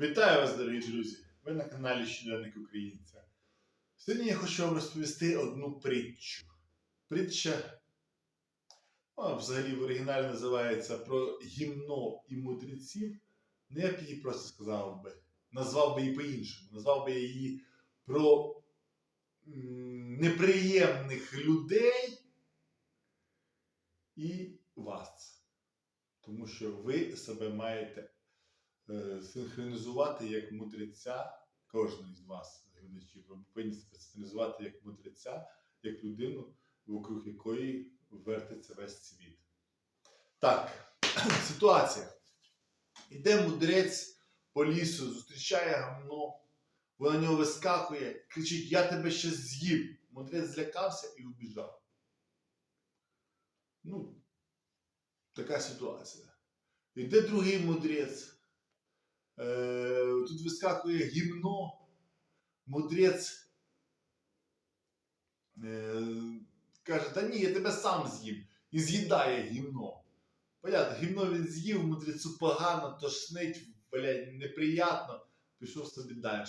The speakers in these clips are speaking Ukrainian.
Вітаю вас, дорогі друзі! Ви на каналі Щоденник Українця. Сьогодні я хочу вам розповісти одну притчу. Притча, ну, взагалі в оригіналі називається про гімно і мудреців. Ну, я б її просто сказав би, назвав би її по-іншому. Назвав би її про неприємних людей і вас. Тому що ви себе маєте синхронізувати як мудреця, кожен із вас, глядачів, ви повинні синхронізувати як мудреця, як людину, вокруг якої вертиться весь світ. Так, ситуація. Іде мудрець по лісу, зустрічає гамно, вона на нього вискакує, кричить: Я тебе ще з'їм. Мудрець злякався і убіжав. Ну, така ситуація. Іде другий мудрець. Е, тут вискакує гімно, мудрець е, каже, та ні, я тебе сам з'їм. І з'їдає гімно. Понятно, гімно він з'їв, мудрецю погано, тошнить, блядь, неприятно, пішов собі далі.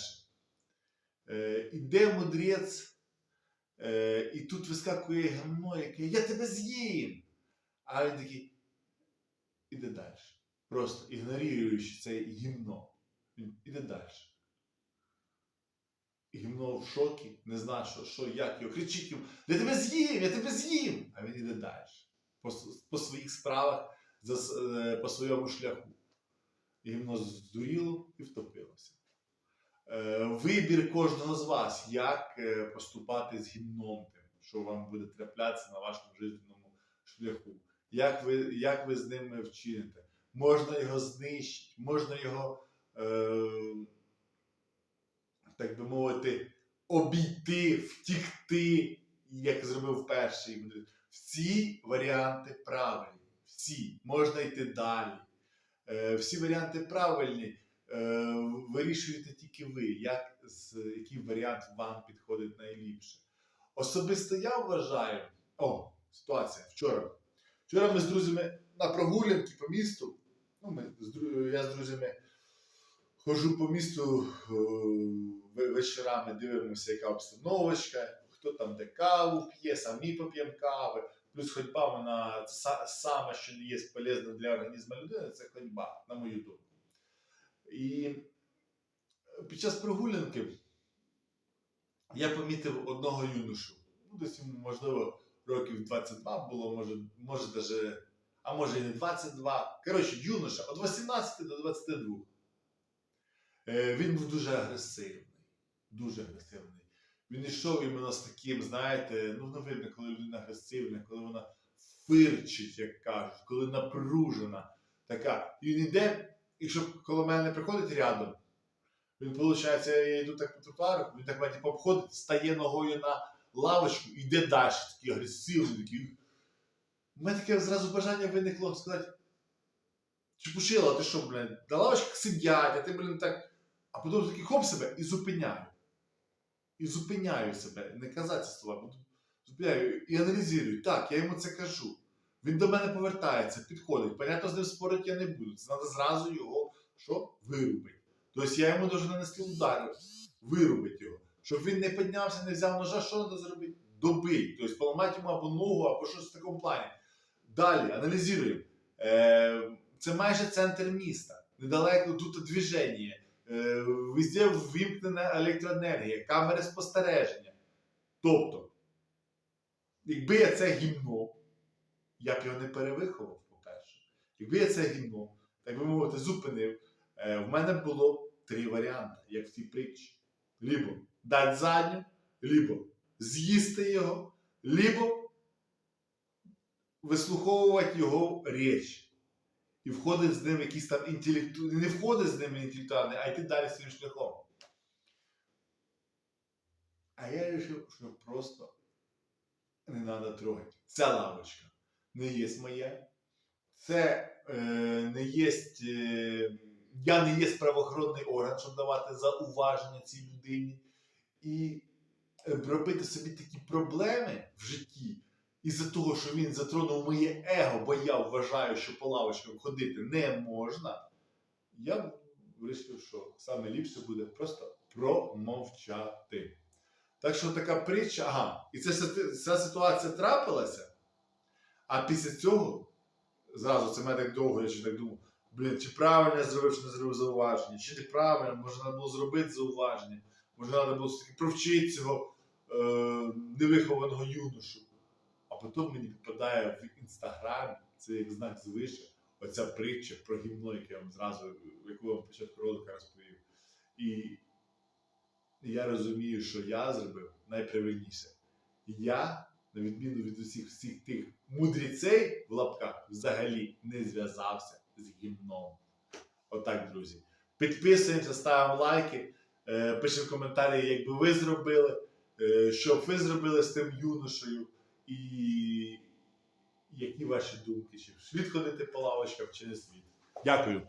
Е, іде мудрець, і тут вискакує гімно, яке я тебе з'їм. А він такий, іде далі просто ігноруючи це гімно. Він іде далі. Гімно в шокі, не знає, що, що як його. Кричить йому, я тебе з'їм, я тебе з'їм. А він іде далі. По, по своїх справах, за, е, по своєму шляху. Гімно здуріло і втопилося. Е, Вибір кожного з вас, як е, поступати з гімном тим, що вам буде траплятися на вашому життєвому шляху. Як ви, як ви з ним вчините? Можна його знищити, можна його, е, так би мовити, обійти, втікти, як зробив перший. Всі варіанти правильні. Всі. Можна йти далі. Е, всі варіанти правильні. Е, вирішуєте тільки ви, як, з, який варіант вам підходить найліпше. Особисто я вважаю. О, ситуація вчора. Вчора ми з друзями на прогулянки по місту. Ну, ми, я з друзями ходжу по місту е, ве- вечорами, дивимося, яка обстановочка, хто там де каву п'є, самі поп'ємо кави. Плюс ходьба вона са- саме, що є полезно для організму людини, це ходьба, на мою думку. І під час прогулянки я помітив одного юношу. Ну, десь йому, можливо, років 22 було, може, може даже, а може і не 22. Коротше, юноша від 18 до 22. Е, він був дуже агресивний. Дуже агресивний. Він йшов іменно з таким, знаєте, ну видно, коли людина агресивна, коли вона фирчить, як кажуть, коли напружена така. І він йде, і щоб коло мене приходить рядом, він, виходить, я йду так по тротуару, він так мене типу, обходить, стає ногою на лавочку і йде далі, такий агресивний, такий. У мене таке зразу бажання виникло сказати. Чепушила, ти що, блін, на лавочках сидять, а ти, блін, так. А потім такий хоп себе і зупиняю. І зупиняю себе. Не казати слова, зупиняю і аналізую. Так, я йому це кажу. Він до мене повертається, підходить. Понятно, з ним спорити я не буду. Це треба зразу його що? вирубити. Тобто я йому дуже нанести удар, вирубити його. Щоб він не піднявся, не взяв ножа, що треба зробити? Добити. Тобто поламати йому або ногу, або щось в такому плані. Далі, аналізуємо. Е, це майже центр міста. Недалеко тут движення. Е, везде ввімкнена електроенергія, камери спостереження. Тобто, якби я це гімно, я б його не перевиховав, по-перше. Якби я це гімно, так би мовити, зупинив, е, в мене було три варіанти, як в цій притчі. Лібо дати задню, лібо з'їсти його, лібо вислуховувати його річ. І входить з ним якийсь там інтелекту... Не входить з ним інтелектуальний, а йти далі своїм шляхом. А я вирішив, що просто не треба трогати. Ця лавочка не є моя. Це е, не є. Е, я не є правоохоронний орган, щоб давати зауваження цій людині. І е, робити собі такі проблеми в житті із-за того, що він затронув моє его, бо я вважаю, що по лавочкам ходити не можна, я вирішив, що саме ліпше буде просто промовчати. Так що така притча, ага, і ця, ця ситуація трапилася, а після цього зразу це мене так довго, я ще так думав, блін, чи правильно я зробив, чи не зробив зауваження, чи неправильно, може треба було зробити зауваження, може треба було все-таки провчити цього е, невихованого юношу. Потім мені попадає в інстаграмі, це як знак звише, оця притча про гімно, яку я вам зразу, яку вам початку ролика розповів. І я розумію, що я зробив найправильніше. Я, на відміну від усіх всіх тих мудріцей в лапках, взагалі не зв'язався з гімном. Отак, друзі. Підписуємося, ставимо лайки, е, пишемо коментарі, як би ви зробили, е, що б ви зробили з тим юношею, і які ваші думки, чи слід ходити по лавочках, чи не слід. Дякую.